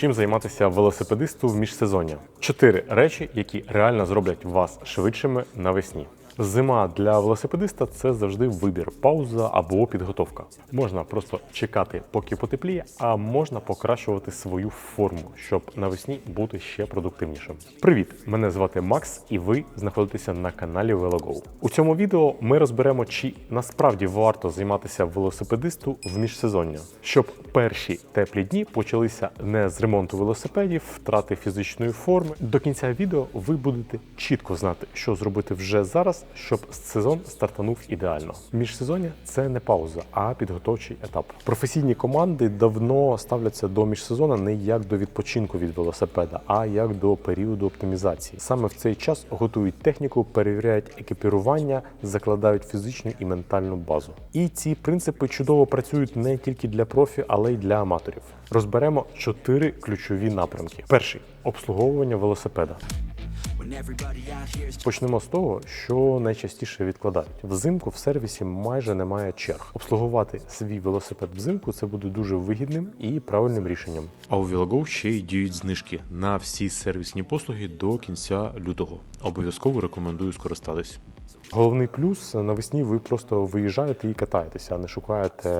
Чим займатися велосипедисту в міжсезоння? Чотири речі, які реально зроблять вас швидшими навесні. Зима для велосипедиста це завжди вибір, пауза або підготовка. Можна просто чекати, поки потепліє, а можна покращувати свою форму, щоб навесні бути ще продуктивнішим. Привіт! Мене звати Макс, і ви знаходитеся на каналі VeloGo. У цьому відео ми розберемо, чи насправді варто займатися велосипедисту в міжсезоння, щоб перші теплі дні почалися не з ремонту велосипедів, втрати фізичної форми. До кінця відео ви будете чітко знати, що зробити вже зараз, щоб сезон стартанув ідеально. Міжсезоння це не пауза, а підготовчий етап. Професійні команди давно ставляться до міжсезону не як до відпочинку від велосипеда, а як до періоду оптимізації. Саме в цей час готують техніку, перевіряють екіпірування, закладають фізичну і ментальну базу. І ці принципи чудово працюють не тільки для профі, але й для аматорів. Розберемо чотири ключові напрямки. Перший обслуговування велосипеда. Почнемо з того, що найчастіше відкладають. Взимку в сервісі майже немає черг. Обслугувати свій велосипед взимку це буде дуже вигідним і правильним рішенням. А у VeloGo ще й діють знижки на всі сервісні послуги до кінця лютого. Обов'язково рекомендую скористатись. Головний плюс навесні ви просто виїжджаєте і катаєтеся, а не шукаєте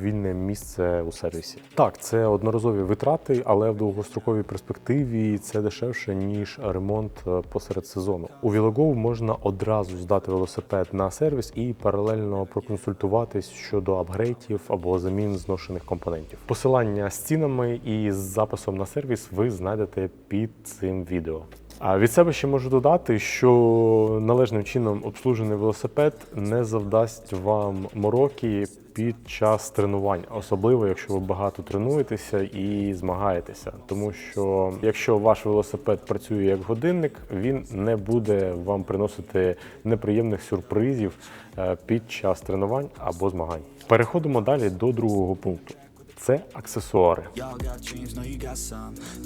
вільне місце у сервісі. Так, це одноразові витрати, але в довгостроковій перспективі це дешевше ніж ремонт е, посеред сезону. У VeloGo можна одразу здати велосипед на сервіс і паралельно проконсультуватись щодо апгрейтів або замін зношених компонентів. Посилання з цінами і з записом на сервіс ви знайдете під цим відео. А від себе ще можу додати, що належним чином обслужений велосипед не завдасть вам мороки під час тренувань, особливо якщо ви багато тренуєтеся і змагаєтеся. Тому що якщо ваш велосипед працює як годинник, він не буде вам приносити неприємних сюрпризів е, під час тренувань або змагань. Переходимо далі до другого пункту. Це аксесуари.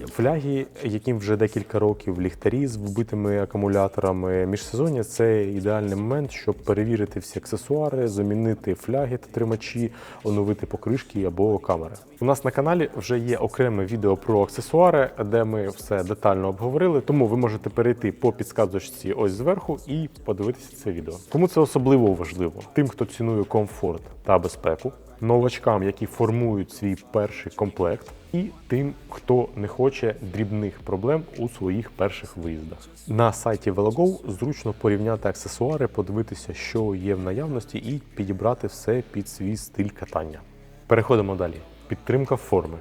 Фляги, яким вже декілька років ліхтарі з вбитими акумуляторами. Міжсезоння це ідеальний момент, щоб перевірити всі аксесуари, замінити фляги та тримачі, оновити покришки або камери. У нас на каналі вже є окреме відео про аксесуари, де ми все детально обговорили. Тому ви можете перейти по підсказочці ось зверху і подивитися це відео. Кому це особливо важливо? Тим, хто цінує комфорт та безпеку новачкам, які формують свій перший комплект, і тим, хто не хоче дрібних проблем у своїх перших виїздах. На сайті VeloGo зручно порівняти аксесуари, подивитися, що є в наявності, і підібрати все під свій стиль катання. Переходимо далі. Підтримка форми.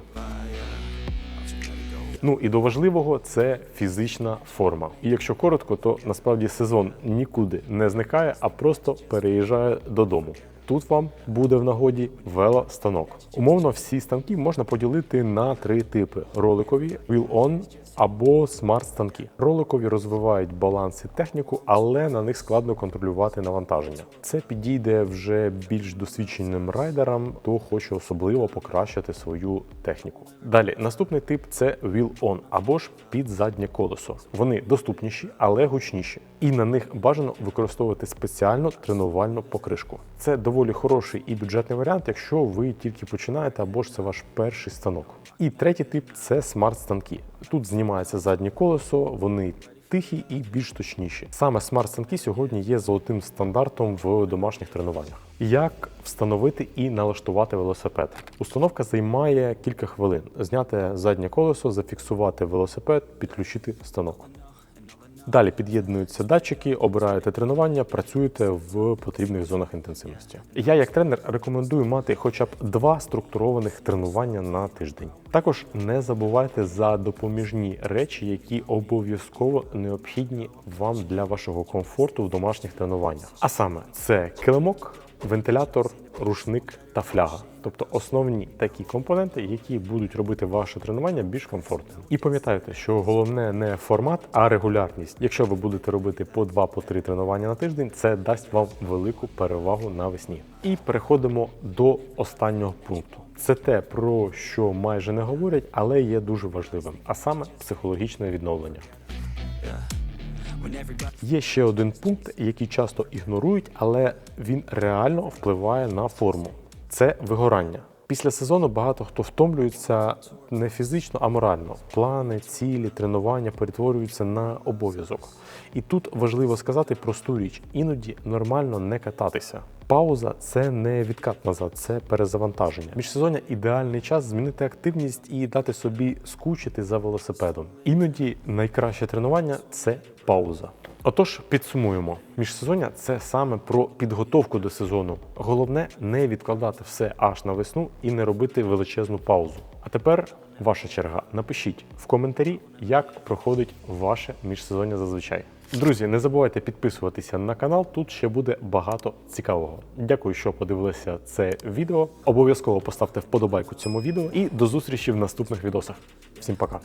Ну і до важливого це фізична форма. І якщо коротко, то насправді сезон нікуди не зникає, а просто переїжджає додому. Тут вам буде в нагоді велостанок. Умовно, всі станки можна поділити на три типи: роликові, wheel-on або смарт-станки. Роликові розвивають баланс і техніку, але на них складно контролювати навантаження. Це підійде вже більш досвідченим райдерам, хто хоче особливо покращити свою техніку. Далі, наступний тип це wheel-on або ж під заднє колесо. Вони доступніші, але гучніші, і на них бажано використовувати спеціальну тренувальну покришку. Це доволі хороший і бюджетний варіант, якщо ви тільки починаєте або ж це ваш перший станок. І третій тип це смарт-станки. Тут знімається заднє колесо, вони тихі і більш точніші. Саме смарт-станки сьогодні є золотим стандартом в домашніх тренуваннях. Як встановити і налаштувати велосипед? Установка займає кілька хвилин. Зняти заднє колесо, зафіксувати велосипед, підключити станок. Далі під'єднуються датчики, обираєте тренування, працюєте в потрібних зонах інтенсивності. Я, як тренер, рекомендую мати хоча б два структурованих тренування на тиждень. Також не забувайте за допоміжні речі, які обов'язково необхідні вам для вашого комфорту в домашніх тренуваннях. А саме це килимок, вентилятор, рушник та фляга. Тобто основні такі компоненти, які будуть робити ваше тренування більш комфортним. І пам'ятайте, що головне не формат, а регулярність. Якщо ви будете робити по 2-3 тренування на тиждень, це дасть вам велику перевагу навесні. І переходимо до останнього пункту. Це те, про що майже не говорять, але є дуже важливим, а саме психологічне відновлення. Є ще один пункт, який часто ігнорують, але він реально впливає на форму. Це вигорання. Після сезону багато хто втомлюється не фізично, а морально. Плани, цілі, тренування перетворюються на обов'язок. І тут важливо сказати просту річ: іноді нормально не кататися. Пауза це не відкат назад, це перезавантаження. Міжсезоння ідеальний час змінити активність і дати собі скучити за велосипедом. Іноді найкраще тренування це пауза. Отож, підсумуємо, міжсезоння це саме про підготовку до сезону. Головне не відкладати все аж на весну і не робити величезну паузу. А тепер ваша черга. Напишіть в коментарі, як проходить ваше міжсезоння зазвичай. Друзі, не забувайте підписуватися на канал. Тут ще буде багато цікавого. Дякую, що подивилися це відео. Обов'язково поставте вподобайку цьому відео і до зустрічі в наступних відосах. Всім пока.